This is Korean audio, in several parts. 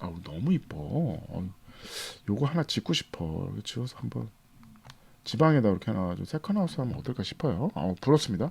아우 너무 이뻐. 어우, 요거 하나 짓고 싶어. 지어서 한번 지방에다 이렇게 해놔가지고 세컨하우스 하면 어떨까 싶어요. 아우 부럽습니다.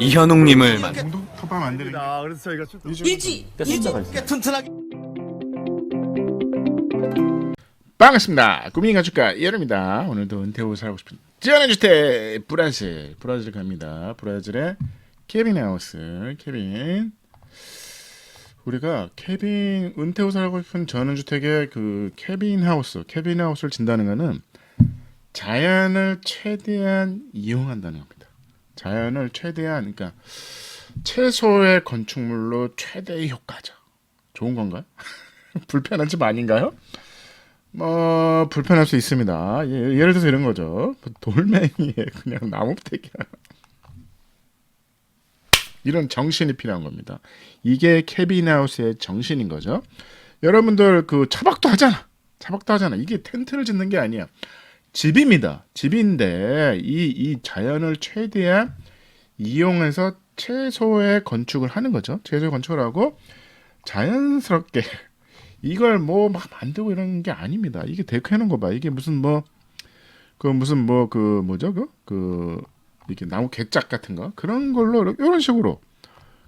이현웅님을 만 정도 톱밥 만드는 게 아, 그래서 저희가 좀 일지 일지 튼튼하게 반갑습니다. 국민 가축가 여름입니다. 오늘도 은퇴후 살고 싶은 지원해주택 브라질 브라질 갑니다. 브라질의 케빈 하우스 케빈 우리가 케빈 은퇴 후 살고 싶은 전원주택의 그 케빈 하우스 케빈 하우스를 진다는 거는 자연을 최대한 이용한다는 겁니다. 자연을 최대한 그러니까 최소의 건축물로 최대의 효과죠. 좋은 건가요? 불편한 집 아닌가요? 뭐 불편할 수 있습니다. 예, 예를 들어서 이런 거죠. 돌멩이에 그냥 나무대기야. 이런 정신이 필요한 겁니다. 이게 케빈하우스의 정신인 거죠. 여러분들 그 차박도 하잖아. 차박도 하잖아. 이게 텐트를 짓는 게 아니야. 집입니다. 집인데 이, 이 자연을 최대한 이용해서 최소의 건축을 하는 거죠. 최소의 건축을 하고 자연스럽게 이걸 뭐 막 만들고 이런 게 아닙니다. 이게 데크 해놓은 거 봐. 이게 무슨 뭐 그 무슨 뭐 그 뭐죠 그 그 이렇게 나무 객작 같은 거 그런 걸로 이런 식으로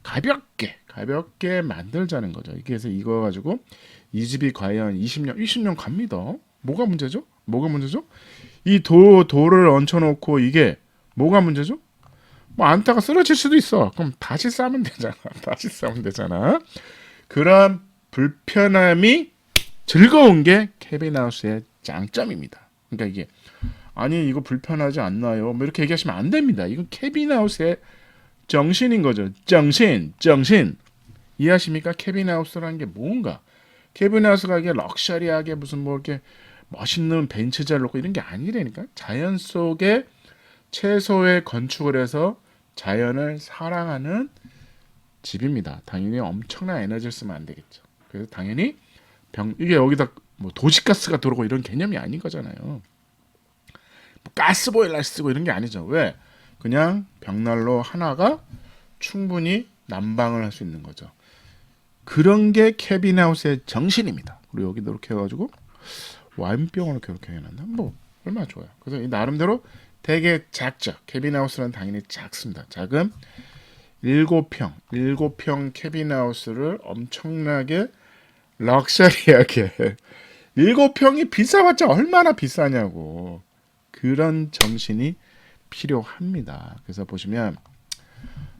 가볍게 가볍게 만들자는 거죠. 이게 그래서 이거 가지고 이 집이 과연 20년 20년 갑니다. 뭐가 문제죠? 뭐가 문제죠? 이 도 돌을 얹혀놓고 이게 뭐가 문제죠? 뭐 안타가 쓰러질 수도 있어. 그럼 다시 싸면 되잖아. 다시 싸면 되잖아. 그런 불편함이 즐거운 게 케빈하우스의 장점입니다. 그러니까 이게 아니 이거 불편하지 않나요? 뭐 이렇게 얘기하시면 안 됩니다. 이건 케빈하우스의 정신인 거죠. 정신, 정신. 이해하십니까? 케빈하우스라는 게 뭔가? 케빈하우스가 이게 럭셔리하게 무슨 뭐 이렇게 멋있는 벤츠 잘 놓고 이런 게 아니라니까. 자연 속에 최소의 건축을 해서 자연을 사랑하는 집입니다. 당연히 엄청난 에너지를 쓰면 안 되겠죠. 그래서 당연히 병 이게 여기다 뭐 도시가스가 들어오고 이런 개념이 아닌 거잖아요. 뭐 가스 보일러 쓰고 이런 게 아니죠. 왜? 그냥 벽난로 하나가 충분히 난방을 할 수 있는 거죠. 그런 게 케빈하우스의 정신입니다. 그리고 여기도 이렇게 해가지고 와인병을 이렇게 해놨나? 뭐 얼마나 좋아요. 그래서 이 나름대로 되게 작죠. 케빈하우스는 당연히 작습니다. 작은 일곱 평, 일곱 평 케빈하우스를 엄청나게 럭셔리하게 일곱 평이 비싸봤자 얼마나 비싸냐고 그런 정신이 필요합니다. 그래서 보시면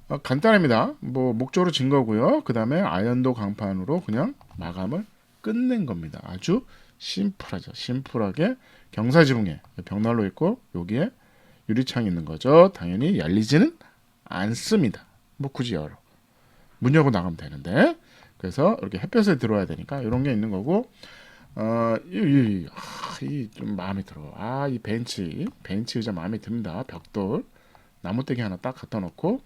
어, 간단합니다. 뭐 목조로 진 거고요. 그 다음에 아연도 강판으로 그냥 마감을 끝낸 겁니다. 아주 심플하죠. 심플하게 경사지붕에 벽난로 있고 여기에 유리창 있는 거죠. 당연히 열리지는 않습니다. 뭐 굳이 열어 문 열고 나가면 되는데 그래서 이렇게 햇볕에 들어와야 되니까 이런 게 있는 거고 어 이 좀 마음에 들어. 아 이 벤치 벤치 의자 마음에 듭니다. 벽돌 나무대기 하나 딱 갖다 놓고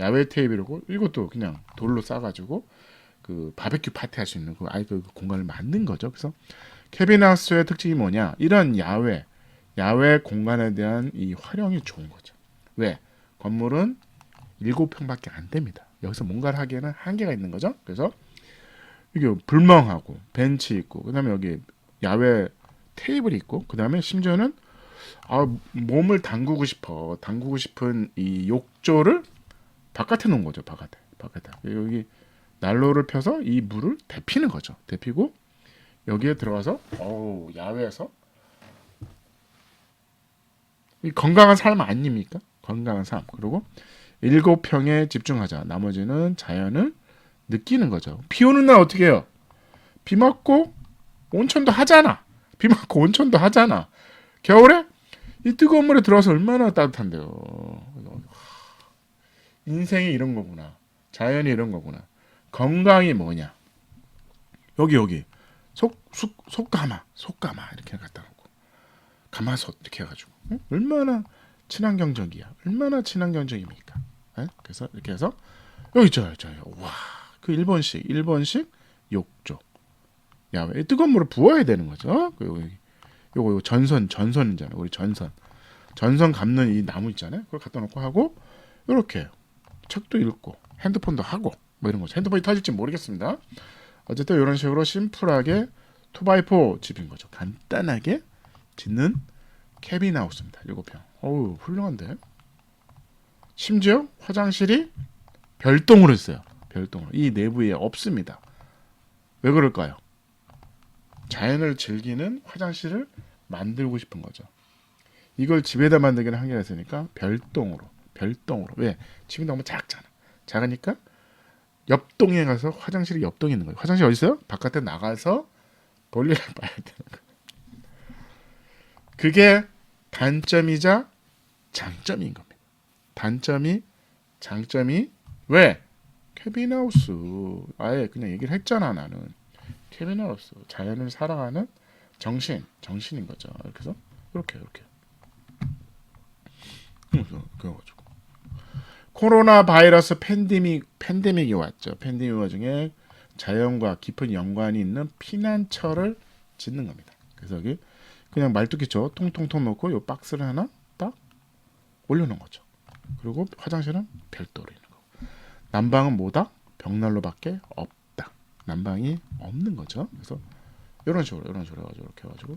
야외 테이블이고 이것도 그냥 돌로 싸가지고 그 바베큐 파티 할 수 있는 그 아이 그 공간을 만든 거죠. 그래서 케빈하우스의 특징이 뭐냐? 이런 야외 야외 공간에 대한 이 활용이 좋은 거죠. 왜? 건물은 일곱 평밖에 안 됩니다. 여기서 뭔가를 하기에는 한계가 있는 거죠. 그래서 이게 불멍하고 벤치 있고 그다음에 여기 야외 테이블이 있고 그 다음에 심지어는 아 몸을 담그고 싶어 담그고 싶은 이 욕조를 바깥에 놓은 거죠. 바깥에 바깥에 여기 난로를 펴서 이 물을 데피는 거죠. 데피고 여기에 들어가서 어우 야외에서 이 건강한 삶 아닙니까? 건강한 삶 그리고 일곱 평에 집중하자. 나머지는 자연을 느끼는 거죠. 비 오는 날 어떻게 해요? 비 맞고 온천도 하잖아. 비 맞고 온천도 하잖아. 겨울에 이 뜨거운 물에 들어가서 얼마나 따뜻한데요. 인생이 이런 거구나. 자연이 이런 거구나. 건강이 뭐냐? 여기 여기 속, 속 속가마 속가마 이렇게 갖다 놓고 가마솥 이렇게 해가지고 응? 얼마나 친환경적이야. 얼마나 친환경적입니까? 네? 그래서 이렇게 해서 여기 저요. 와, 그 일본식, 일본식 욕조. 야외 뜨거운 물을 부어야 되는 거죠. 그 여기 요거 요거 전선 전선이잖아요. 우리 전선 전선 감는 이 나무 있잖아요. 그걸 갖다 놓고 하고 이렇게 책도 읽고 핸드폰도 하고 뭐 이런 거죠. 핸드폰이 터질지 모르겠습니다. 어쨌든 이런 식으로 심플하게 2x4 집인 거죠. 간단하게 짓는 캐빈 하우스입니다. 7평. 어우, 훌륭한데. 심지어 화장실이 별동으로 있어요. 별동으로. 이 내부에 없습니다. 왜 그럴까요? 자연을 즐기는 화장실을 만들고 싶은 거죠. 이걸 집에다 만들기는 한계가 있으니까 별동으로, 별동으로. 왜? 집이 너무 작잖아. 작으니까 옆동에 가서 화장실이 옆동에 있는 거예요. 화장실 어디 있어요? 바깥에 나가서 볼일을 봐야 되는 거예요. 그게 단점이자 장점인 겁니다. 단점이 장점이 왜? 캐빈하우스 아예 그냥 얘기를 했잖아 나는 캐빈하우스 자연을 사랑하는 정신 정신인 거죠. 그래서 이렇게 이렇게 그래서 그래가지고 코로나 바이러스 팬데믹 팬데믹이 왔죠. 팬데믹 와중에 자연과 깊은 연관이 있는 피난처를 짓는 겁니다. 그래서 여기 그냥 말뚝이죠. 통통통 놓고 요 박스를 하나 딱 올려놓은 거죠. 그리고 화장실은 별도로 있는 거. 난방은 뭐다? 벽난로밖에 없다. 난방이 없는 거죠. 그래서 이런 식으로 이런 식으로 해가지고 이렇게 해가지고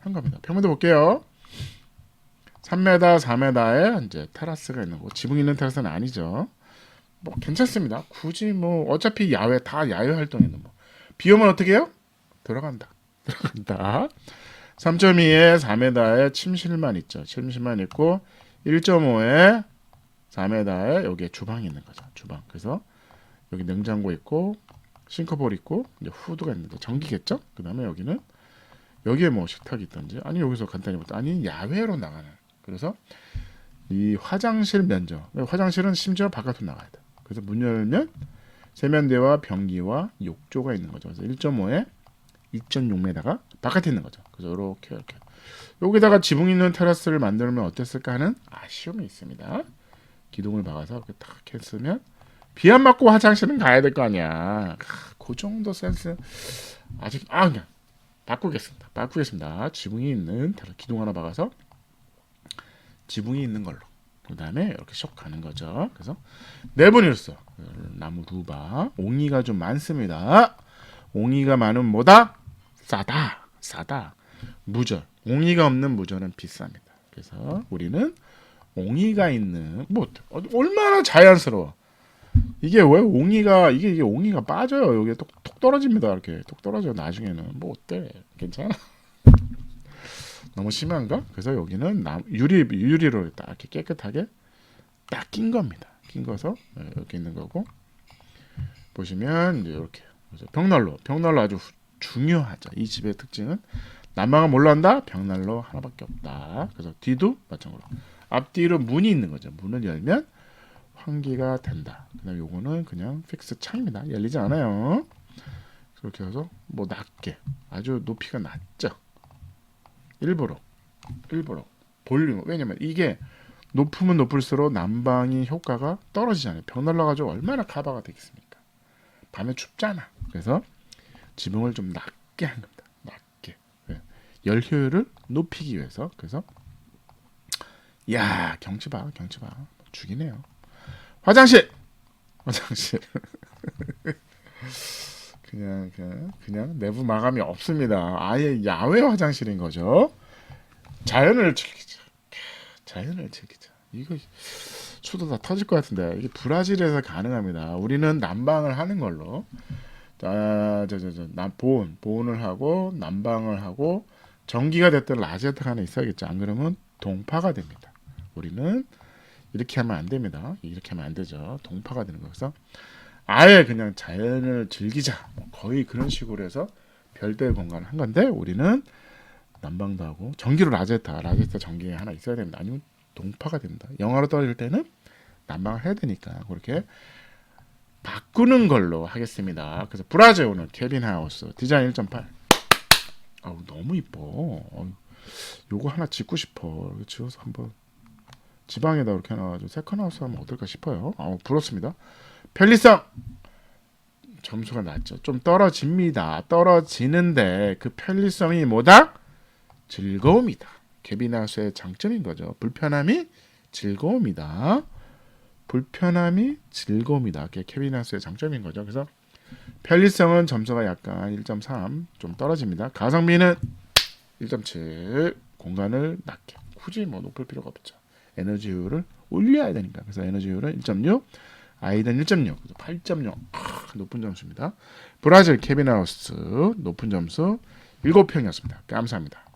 한 겁니다. 평면도 볼게요. 3m, 4m에 이제 테라스가 있는 거. 지붕 있는 테라스는 아니죠. 뭐 괜찮습니다. 굳이 뭐 어차피 야외 다 야외 활동에는 뭐 비 오면 어떻게 해요? 들어간다. 들어간다. 3.2에 4m에 침실만 있죠. 침실만 있고 1.5에 4m에 여기에 주방이 있는 거죠. 주방. 그래서 여기 냉장고 있고 싱크볼 있고 이제 후드가 있는데 전기겠죠? 그 다음에 여기는 여기에 뭐 식탁이 있던지 아니 여기서 간단히 볼때 아니 야외로 나가는 그래서 이 화장실 면적 화장실은 심지어 바깥으로 나가야 돼. 그래서 문 열면 세면대와 변기와 욕조가 있는 거죠. 그래서 1.5에 2.6m가 바깥에 있는 거죠. 그래서 이렇게 이렇게 여기다가 지붕 있는 테라스를 만들면 어땠을까 하는 아쉬움이 있습니다. 기둥을 박아서 이렇게 딱 했으면 비 안 맞고 화장실은 가야 될 거 아니야. 아, 그 정도 센스 아직 아 그냥 바꾸겠습니다. 바꾸겠습니다. 지붕이 있는 테라 기둥 하나 박아서 지붕이 있는 걸로. 그 다음에 이렇게 쏙 가는 거죠. 그래서 네 번 이었어 나무 두바. 옹이가 좀 많습니다. 옹이가 많은 뭐다? 싸다. 싸다. 무절. 옹이가 없는 무절은 비쌉니다. 그래서 우리는 옹이가 있는 뭐 어, 얼마나 자연스러워. 이게 왜 옹이가 이게 이게 옹이가 빠져요. 여기 톡, 톡 떨어집니다. 이렇게 톡 떨어져. 나중에는 뭐 어때? 괜찮아? 너무 심한가? 그래서 여기는 나, 유리 유리로 딱 이렇게 깨끗하게 딱 낀 겁니다. 낀 거서 네, 이렇게 있는 거고 보시면 이렇게 벽난로 벽난로 아주 후- 중요하죠. 이 집의 특징은 난방은 뭘로 한다? 벽난로 하나밖에 없다. 그래서 뒤도 마찬가지로 앞뒤로 문이 있는 거죠. 문을 열면 환기가 된다. 그다음 요거는 그냥 픽스 창입니다. 열리지 않아요. 그렇게 해서 뭐 낮게 아주 높이가 낮죠. 일부러 일부러 볼륨 왜냐면 이게 높으면 높을수록 난방이 효과가 떨어지잖아요. 벽난로 가지고 얼마나 카바가 되겠습니까? 밤에 춥잖아. 그래서 지붕을 좀 낮게 한 겁니다. 낮게 왜? 열 효율을 높이기 위해서 그래서 야 경치 봐 경치 봐 죽이네요. 화장실 화장실 그냥 그냥 그냥 내부 마감이 없습니다. 아예 야외 화장실인 거죠. 자연을 즐기자. 자연을 즐기자. 이거 추도 다 터질 것 같은데 이게 브라질에서 가능합니다. 우리는 난방을 하는 걸로 자 저 저저 보온 보온을 하고 난방을 하고 전기가 됐든 라지에타가 하나 있어야겠죠. 안 그러면 동파가 됩니다. 우리는 이렇게 하면 안 됩니다. 이렇게 하면 안 되죠. 동파가 되는 거여서 아예 그냥 자연을 즐기자. 뭐 거의 그런 식으로 해서 별도의 공간을 한 건데 우리는 난방도 하고 전기로 라제타, 라제타 전기 하나 있어야 됩니다. 아니면 동파가 됩니다. 영하로 떨어질 때는 난방을 해야 되니까 그렇게 바꾸는 걸로 하겠습니다. 그래서 브라질 오늘 케빈 하우스 디자인 1.8. 아우 너무 이뻐. 요거 하나 짓고 싶어. 지어서 한번 지방에다 이렇게 해놔가지고 세컨하우스 하면 어떨까 싶어요. 아 부럽습니다. 편리성 점수가 낮죠. 좀 떨어집니다. 떨어지는데 그 편리성이 뭐다? 즐거움이다. 개비나우스의 장점인 거죠. 불편함이 즐거움이다. 불편함이 즐거움이다. 그게 케비나우스의 장점인 거죠. 그래서 편리성은 점수가 약간 1.3 좀 떨어집니다. 가성비는 1.7 공간을 낮게 굳이 뭐 높일 필요가 없죠. 에너지율을 올려야 되니까 그래서 에너지율은 1.6 아이든 1.6 8.0 아, 높은 점수입니다. 브라질 케빈하우스 높은 점수 7평이었습니다. 감사합니다.